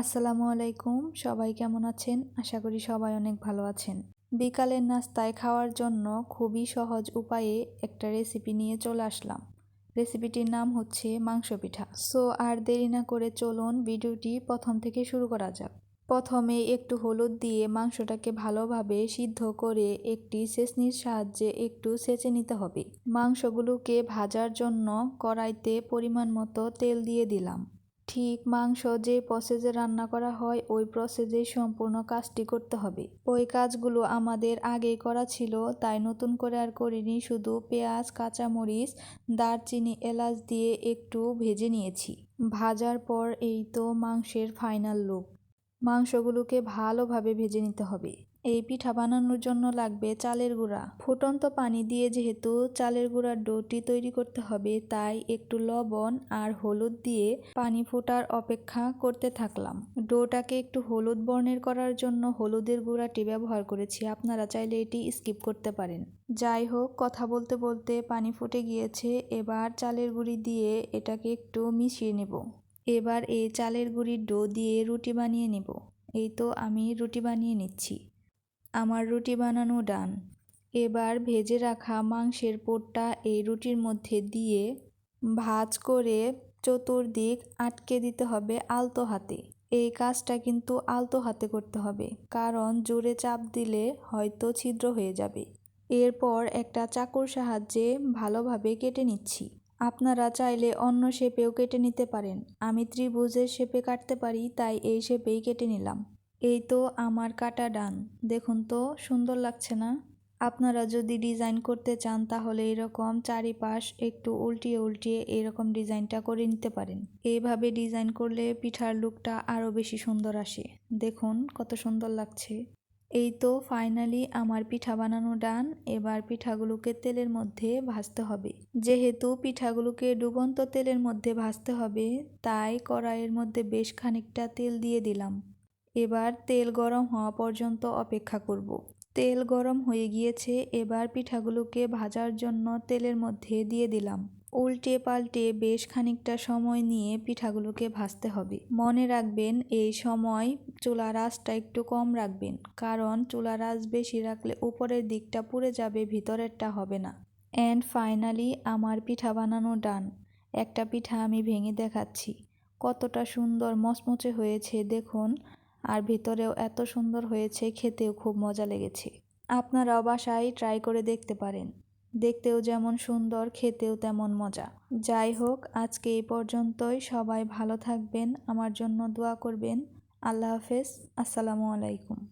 আসসালামু আলাইকুম। সবাই কেমন আছেন? আশা করি সবাই অনেক ভালো আছেন। বিকালের নাস্তায় খাওয়ার জন্য খুবই সহজ উপায়ে একটা রেসিপি নিয়ে চলে আসলাম। রেসিপিটির নাম হচ্ছে মাংস পিঠা সো আর দেরি না করে চলুন ভিডিওটি প্রথম থেকে শুরু করা যাক। প্রথমে একটু হলুদ দিয়ে মাংসটাকে ভালোভাবে সিদ্ধ করে একটি সেচনির সাহায্যে একটু সেচে নিতে হবে। মাংসগুলোকে ভাজার জন্য কড়াইতে পরিমাণ মতো তেল দিয়ে দিলাম। ঠিক মাংস যে প্রসেসে রান্না করা হয়, ওই প্রসেসে সম্পূর্ণ কাজটি করতে হবে। ওই কাজগুলো আমাদের আগেই করা ছিল, তাই নতুন করে আর করিনি, শুধু পেঁয়াজ, কাঁচামরিচ, দারচিনি, এলাচ দিয়ে একটু ভেজে নিয়েছি। ভাজার পর এই তো মাংসের ফাইনাল লুক মাংসগুলোকে ভালোভাবে ভেজে নিতে হবে। এই পিঠা বানানোর জন্য লাগবে চালের গুঁড়া। ফুটন্ত পানি দিয়ে যেহেতু চালের গুঁড়ার ডোটি তৈরি করতে হবে, তাই একটু লবণ আর হলুদ দিয়ে পানি ফোটার অপেক্ষা করতে থাকলাম। ডোটাকে একটু হলুদ বর্ণের করার জন্য হলুদের গুঁড়াটি ব্যবহার করেছি, আপনারা চাইলে এটি স্কিপ করতে পারেন। যাই হোক, কথা বলতে বলতে পানি ফুটে গিয়েছে, এবার চালের গুঁড়ি দিয়ে এটাকে একটু মিশিয়ে নেব। এবার এই চালের গুঁড়ির ডো দিয়ে রুটি বানিয়ে নেব। এই তো আমি রুটি বানিয়ে নিচ্ছি। আমার রুটি বানানো ডান। এবার ভেজে রাখা মাংসের পোটটা এই রুটির মধ্যে দিয়ে ভাজ করে চতুর্দিক আটকে দিতে হবে আলতো হাতে। এই কাজটা কিন্তু আলতো হাতে করতে হবে, কারণ জোরে চাপ দিলে হয়তো ছিদ্র হয়ে যাবে। এরপর একটা চাকুর সাহায্যে ভালোভাবে কেটে নিচ্ছি। আপনারা চাইলে অন্য শেপেও কেটে নিতে পারেন। আমি ত্রিভুজের শেপে কাটতে পারি, তাই এই শেপেই কেটে নিলাম। এই তো আমার কাটা ডান। দেখুন তো, সুন্দর লাগছে না? আপনারা যদি ডিজাইন করতে চান তাহলে এরকম চারিপাশ একটু উল্টিয়ে উল্টিয়ে এরকম ডিজাইনটা করে নিতে পারেন। এইভাবে ডিজাইন করলে পিঠার লুকটা আরও বেশি সুন্দর আসে। দেখুন কত সুন্দর লাগছে। এই তো ফাইনালি আমার পিঠা বানানো ডান। এবার পিঠাগুলোকে তেলের মধ্যে ভাজতে হবে। যেহেতু পিঠাগুলোকে ডুবন্ত তেলের মধ্যে ভাজতে হবে, তাই কড়াইয়ের মধ্যে বেশ খানিকটা তেল দিয়ে দিলাম। এবার তেল গরম হওয়া পর্যন্ত অপেক্ষা করব। তেল গরম হয়ে গিয়েছে, এবার পিঠাগুলোকে ভাজার জন্য তেলের মধ্যে দিয়ে দিলাম। উল্টে পাল্টে বেশ খানিকটা সময় নিয়ে পিঠাগুলোকে ভাজতে হবে। মনে রাখবেন, এই সময় চুলার আঁচটা একটু কম রাখবেন, কারণ চুলার আঁচ বেশি রাখলে উপরের দিকটা পুড়ে যাবে, ভিতরেরটা হবে না। অ্যান্ড ফাইনালি আমার পিঠা বানানো ডান একটা পিঠা আমি ভেঙে দেখাচ্ছি। কতটা সুন্দর মচমচে হয়েছে, দেখুন। আর ভিতরেও এত সুন্দর হয়েছে, খেতেও খুব মজা লেগেছে। আপনারাও বাসায় ট্রাই করে দেখতে পারেন। দেখতেও যেমন সুন্দর, খেতেও তেমন মজা। যাই হোক, আজকে এই পর্যন্তই। সবাই ভালো থাকবেন, আমার জন্য দোয়া করবেন। আল্লাহ হাফেজ। আসসালামু আলাইকুম।